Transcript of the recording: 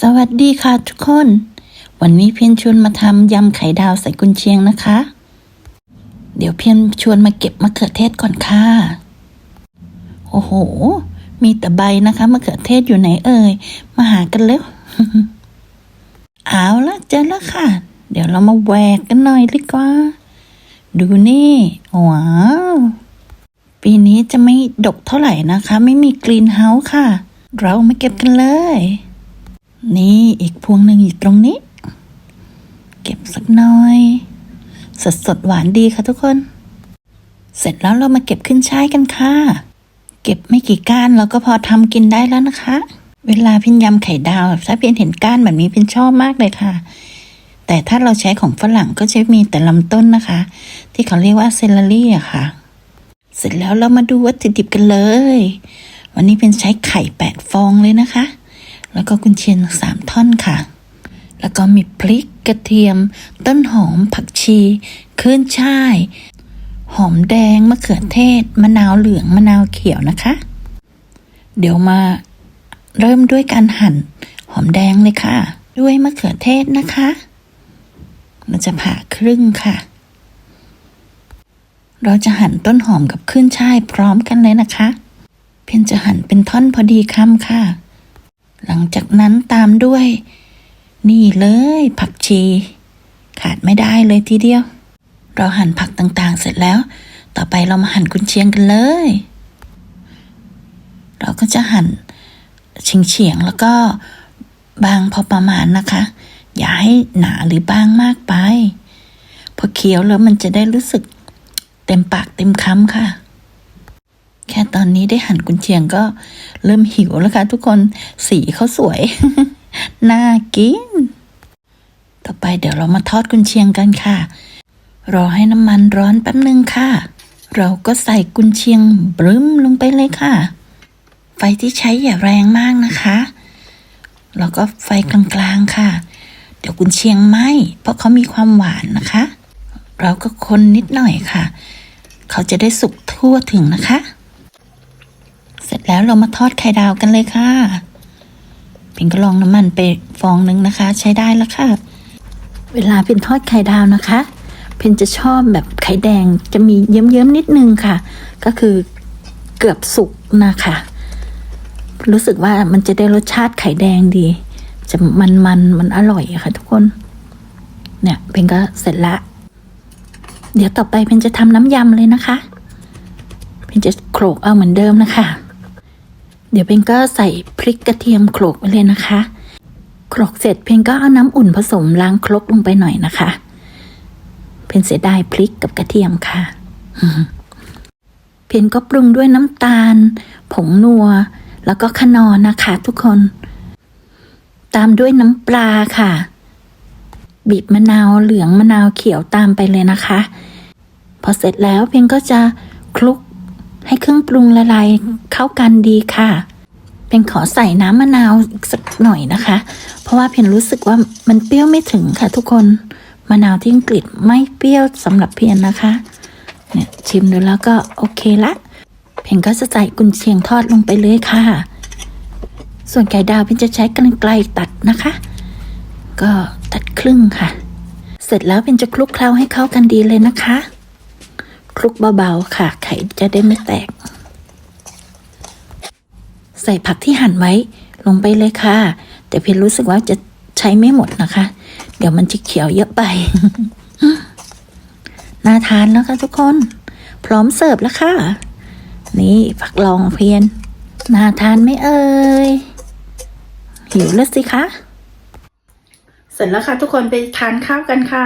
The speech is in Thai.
สวัสดีค่ะทุกคน วันนี้เพียนชวนมาทำยำไข่ดาวใส่กุนเชียงนะคะ เดี๋ยวเพียนชวนมาเก็บมะเขือเทศก่อนค่ะ โอ้โห มีแต่ใบนะคะมะเขือเทศอยู่ไหนเอ่ย มาหากันเร็ว เอาละเจอแล้วค่ะ เดี๋ยวเรามาแหวกกันหน่อยดีกว่า ดูนี่ว้าวปีนี้จะไม่ดกเท่าไหร่นะคะ ไม่มีกรีนเฮาส์ค่ะ เรามาเก็บกันเลย นี่อีกพวงหนึ่งอยู่ตรงนี้ เก็บสักหน่อย สดสดๆหวานดีค่ะทุกคน เสร็จแล้วเรามาเก็บขึ้นช่ายกันค่ะ เก็บไม่กี่ก้านเราก็พอทำกินได้แล้วนะคะ เวลาพินยำไข่ดาวถ้าเพียนเห็นก้านแบบนี้พินชอบมากเลยค่ะ แต่ถ้าเราใช้ของฝรั่งก็จะมีแต่ลำต้นนะคะ ที่เขาเรียกว่าเซลลารี่อะค่ะ เสร็จแล้วเรามาดูวัตถุดิบกันเลย วันนี้เป็นใช้ไข่แปดฟองเลยนะคะ แล้วก็กุนเชียงสามท่อนค่ะ แล้วก็มีพริกกระเทียม ต้นหอมผักชีขึ้นช่าย หอมแดงมะเขือเทศ มะนาวเหลืองมะนาวเขียวนะคะ เดี๋ยวมาเริ่มด้วยการหั่นหอมแดงเลยค่ะ ด้วยมะเขือเทศนะคะ เราจะผ่าครึ่งค่ะ เราจะหั่นต้นหอมกับขึ้นช่ายพร้อมกันเลยนะคะ เพียนจะหั่นเป็นท่อนพอดีคำค่ะ หลังจากนั้นตามด้วย นี่เลยผักชี ขาดไม่ได้เลยทีเดียว เราหั่นผักต่างๆ เสร็จแล้ว ต่อไปเรามาหั่นกุนเชียงกันเลย เราก็จะหั่นเฉียงๆแล้วก็บางพอประมาณนะคะ อย่าให้หนาหรือบางมากไป พอเคี้ยวแล้วมันจะได้รู้สึกเต็มปากเต็มคำค่ะ ตอนนี้ได้หั่นกุนเชียงก็เริ่มหิวแล้วค่ะทุกคนสีเขาสวย น่ากิน ต่อไปเดี๋ยวเรามาทอดกุนเชียงกันค่ะ รอให้น้ำมันร้อนแป๊บนึงค่ะ เราก็ใส่กุนเชียงบรึ้มลงไปเลยค่ะ ไฟที่ใช้อย่าแรงมากนะคะแล้วก็ไฟกลางๆค่ะ เดี๋ยวกุนเชียงไหมเพราะเขามีความหวานนะคะ เราก็คนนิดหน่อยค่ะ เขาจะได้สุกทั่วถึงนะคะ เสร็จแล้วเรามาทอดไข่ดาวกันเลยค่ะพิงก็ลองน้ำมันไปฟองนึงนะคะ ใช้ได้แล้วค่ะ เวลาพินทอดไข่ดาวนะคะพินจะชอบแบบไข่แดงจะมีเยิ้มๆนิดนึงค่ะ ก็คือเกือบสุกนะคะ รู้สึกว่ามันจะได้รสชาติไข่แดงดี จะมันๆมมันอร่อยค่ะ ทุกคน เนี่ยเพนก็เสร็จละ เดี๋ยวต่อไปเพนจะทำน้ำยำเลยนะคะเพนจะโขลกเอาเหมือนเดิมนะคะ เดี๋ยวเพนก็ใส่พริกกระเทียมโขลกไปเลยนะคะโขลกเสร็จเพนก็เอาน้ำอุ่นผสมล้างครกลงไปหน่อยนะคะ เพนเสียดายพริกกับกระเทียมค่ะ เพนก็ปรุงด้วยน้ำตาล ผงนัว แล้วก็ขนอนะคะ ทุกคน ตามด้วยน้ำปลาค่ะ บีบมะนาวเหลืองมะนาวเขียวตามไปเลยนะคะ พอเสร็จแล้วเพียงก็จะ ให้เครื่องปรุงละลายเข้ากันดีค่ะเพียงขอใส่น้ำมะนาวอีกสักหน่อยนะคะ เพราะว่าเพียงรู้สึกว่ามันเปรี้ยวไม่ถึงค่ะทุกคนมะนาวที่อังกฤษไม่เปรี้ยวสำหรับเพียงนะคะเนี่ยชิมดูแล้วก็โอเคละเพียงก็จะใส่กุนเชียงทอดลงไปเลยค่ะ ส่วนไก่ดาวเพียงจะใช้กรรไกรตัดนะคะ ก็ตัดครึ่งค่ะ เสร็จแล้วเป็นจะคลุกเคล้าให้เข้ากันดีเลยนะคะ คลุกเบาๆค่ะ ไข่จะได้ไม่แตก ใส่ผักที่หั่นไว้ลงไปเลยค่ะ แต่เพียรู้สึกว่าจะใช้ไม่หมดนะคะ เดี๋ยวมันจะเขียวเยอะไป น่าทานแล้วค่ะทุกคน พร้อมเสิร์ฟแล้วค่ะ นี่ผักลองเพียน น่าทานไหมเอ่ย หิวแล้วสิคะ เสร็จแล้วค่ะทุกคนไปทานข้าวกันค่ะ